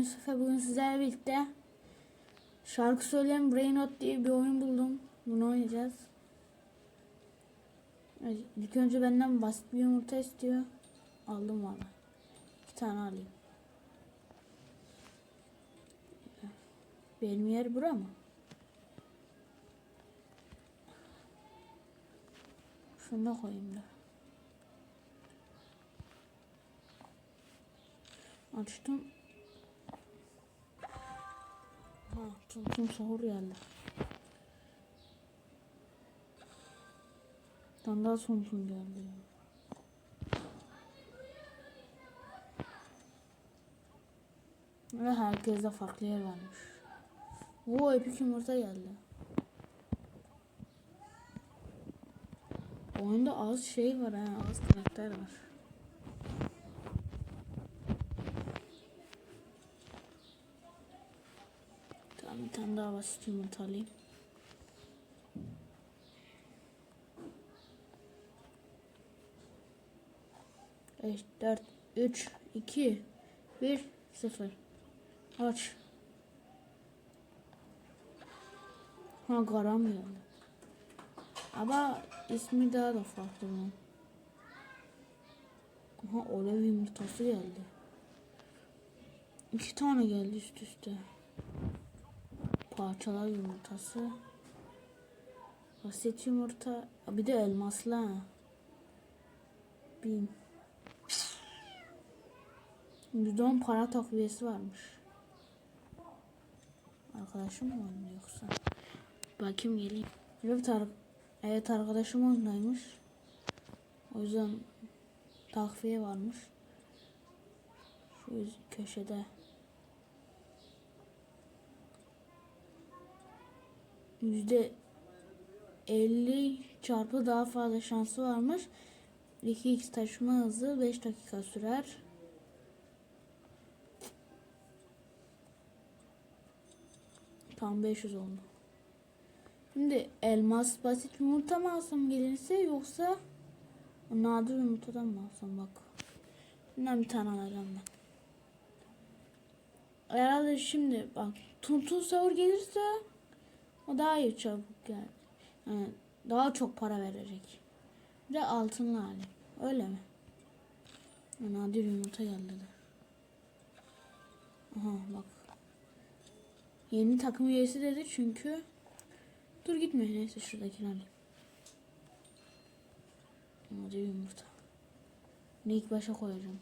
Yusuf ve bugün sizlerle birlikte şarkı söyleyen Brain Rot diye bir oyun buldum. Bunu oynayacağız. Evet, önce benden basit bir yumurta istiyor. Aldım valla. İki tane alayım. Benim yer bura mı? Şunu da koyayım da. Açtım. Ha, tüm tüm sahur geldi. Tane daha tüm geldi. Ve herkese farklı yer vermiş. Oo epik yumurta geldi. Oyunda az şey var ha, az karakter var. Tamam bir tane daha basit yumurta alayım. Beş, dört, üç, iki, bir, sıfır. Aç. Ha garam geldi. Ama ismi daha da farklı bunun. Aha olev yumurtası geldi. İki tane geldi üst üste. Parçalar yumurtası. Basit yumurta. Bir de elmaslı. Bin. %10 para takviyesi varmış. Arkadaşım mı oynuyor yoksa? Bakayım geleyim. Evet, ar evet arkadaşım oyundaymış. O yüzden takviye varmış. Şu köşede. Yüzde 50 çarpı daha fazla şansı varmış. 2x taşıma hızı 5 dakika sürer. Tam 500 oldu. Şimdi elmas basit yumurta mı alsam gelirse yoksa nadir yumurtadan mı alsam bak. Bundan bir tane alacağım ben. Herhalde şimdi bak tuntun sahur gelirse o daha iyi çabuk yani. yani daha çok para verecek. Bir de altınlı hali. Öyle mi? Nadir yumurta geldi de. Aha bak. Yeni takım üyesi dedi çünkü. Dur gitme neyse şuradakini alayım. Nadir yumurta. Bunu ilk başa koyacağım.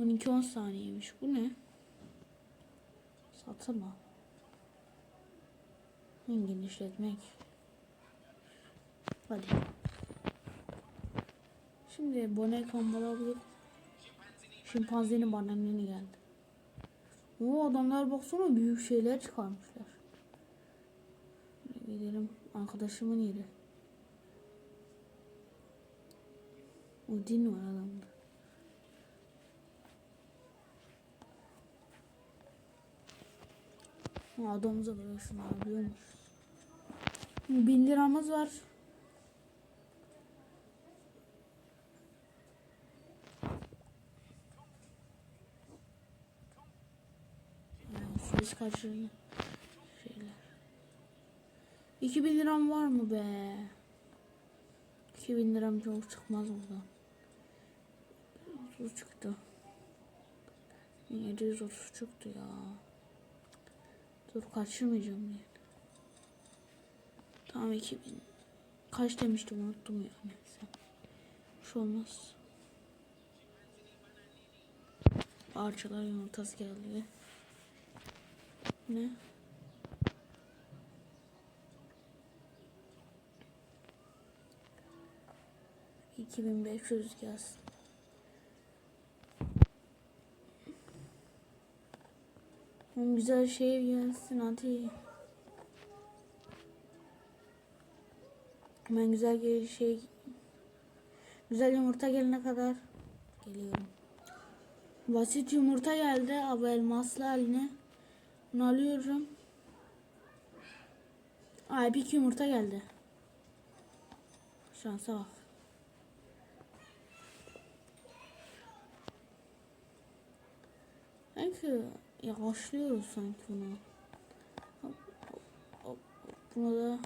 12-10 saniyeymiş. Bu ne? Satın al. Engin işletmek. Hadi. Şimdi bone kombola bulup şimpanzenin bananini geldi. O adamlar baksana büyük şeyler çıkarmışlar. Gidelim arkadaşımın yeri. Udin var adamda. Ha, Adamıza böyle şunu alıyormuş. Bin liramız var. Ses kaçırıyor. Şeyler. 2000 liram var mı be? 2000 liram çok çıkmaz oradan. 30 çıktı. 730 çıktı ya. Dur kaçırmayacağım yani. Tamam 2000. Kaç demiştim unuttum ya. Neyse. Bir şey olmaz. Parçalar yumurtası geldi. Ne? İki bin beş yüz gelsin. Güzel şey gelsin hadi. Ben güzel şey güzel yumurta gelene kadar geliyorum. Basit yumurta geldi ama elmaslı haline. Bunu alıyorum. Ay bir yumurta geldi. Şansa bak. Thank you yavaşlıyoruz sanki bunu. Bunu da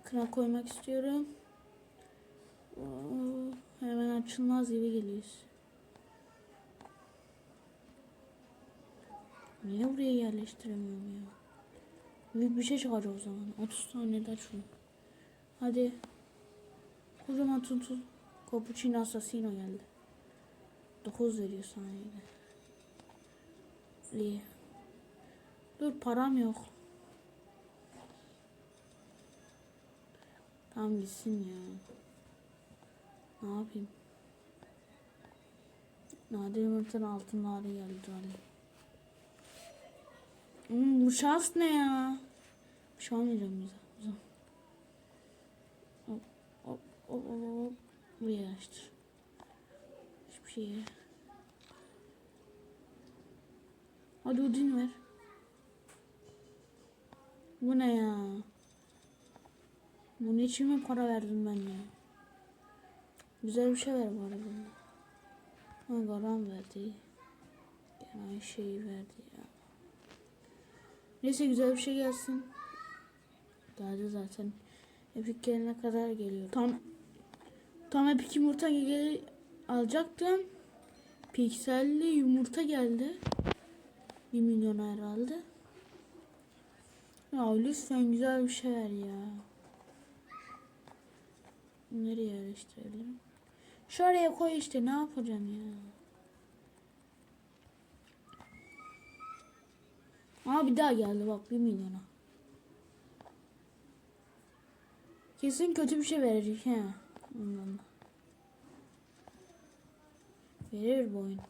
ekran koymak istiyorum. Hemen açılmaz gibi geliyor. Niye buraya yerleştiremiyorum ya? Büyük bir şey çıkacak o zaman. 30 saniyede şunu. Hadi. Kocaman tutun. Cappuccino Assassino geldi. 9 veriyor saniyede. İyi. Dur param yok. Tamam gitsin ya. Ne yapayım? Nadir Yumurta'nın altınları geldi hadi. Hmm, bu şans ne ya? Bir şey almayacağım bize. Hop hop hop hop hop. Buraya açtır. Hiçbir şey. Hadi Udin ver. Bu ne ya? Bunun için mi para verdim ben ya? Güzel bir şey ver bari bunda. Ha garam verdi. Gene şeyi verdi ya. Neyse güzel bir şey gelsin. Geldi zaten. Epic gelene kadar geliyor. Tam tam Epic yumurta gel alacaktım. Pikselli yumurta geldi. 1 milyon herhalde. Ya lütfen güzel bir şey ver ya. Nereye yerleştirelim? Şuraya koy işte ne yapacağım ya. Aa bir daha geldi bak 1 milyona. Kesin kötü bir şey verecek he. Ondan da. Verir bu oyun.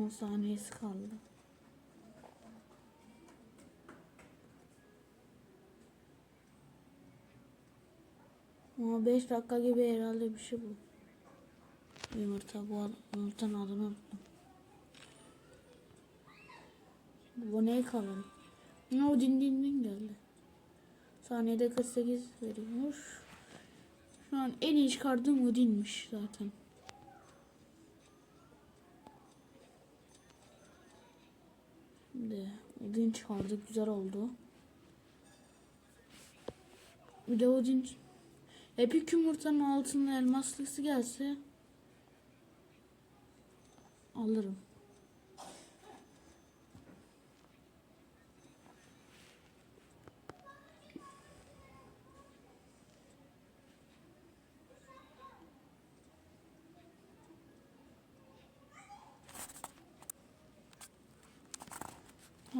10 saniyesi kaldı. Ama 5 dakika gibi herhalde bir şey bu. Yumurta bu ad- yumurtanın adını unuttum. Bu ne kalın? Ne o din din din geldi. Saniyede 48 veriyormuş. Şu an en iyi çıkardığım o dinmiş zaten. Şimdi Odin çıkardık güzel oldu. Bir de Odin Epik yumurtanın altında elmaslısı gelse alırım.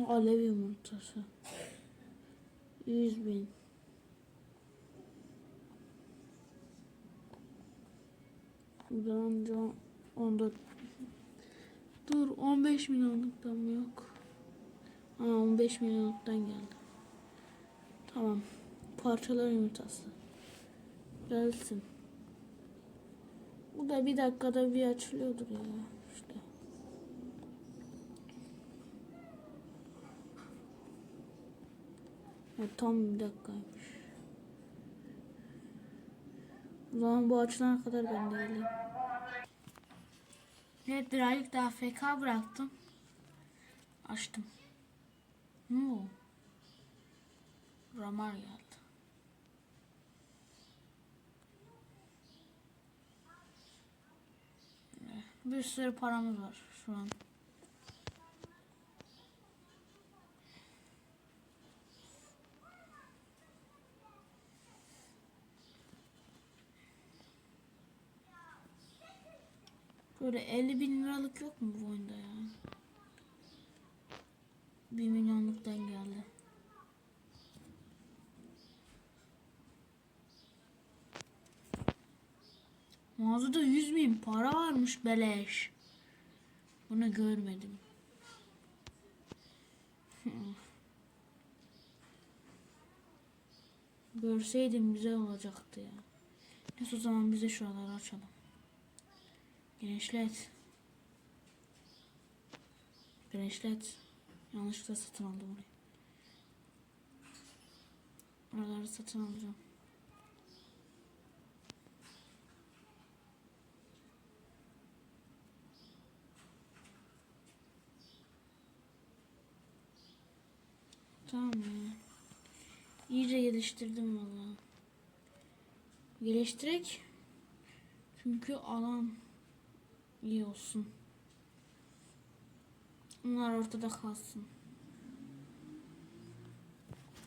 Alev yumurtası. 100 bin. Buradan da 14 Dur 15 milyonluktan mı yok? Ha 15 milyonluktan geldi. Tamam. Parçalar yumurtası. Gelsin. Bu da bir dakikada bir açılıyordur ya. İşte. Ha, tam bir dakikaymış. O zaman bu açılana kadar ben de geleyim. Evet birazcık daha FK bıraktım. Açtım. Ne o? Ramar geldi. Bir sürü paramız var şu an. Böyle 50 bin liralık yok mu bu oyunda ya? 1 milyonluktan geldi. Mağazada 100 bin para varmış beleş. Bunu görmedim. Görseydim güzel olacaktı ya. Neyse o zaman bize şuraları açalım. Genişlet. Genişlet. Yanlışlıkla satın aldım orayı. Oraları satın alacağım. Tamam ya. İyice geliştirdim valla. Geliştirek. Çünkü alan iyi olsun. Bunlar ortada kalsın.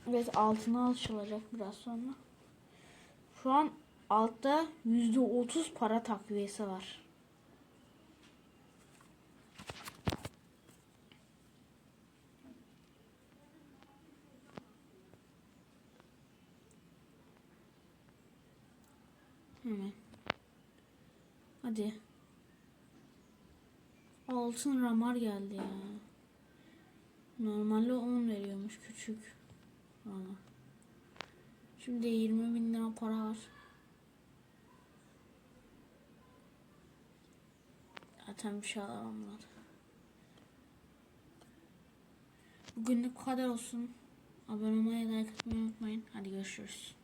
Evet altına açılacak biraz sonra. Şu an altta yüzde otuz para takviyesi var. Hemen. Hadi. Altın ramar geldi ya. Normalde 10 veriyormuş küçük. Valla. Şimdi 20 bin lira para var. Zaten bir şey alamadı. Bugünlük bu kadar olsun. Abone olmayı, like atmayı unutmayın. Hadi görüşürüz.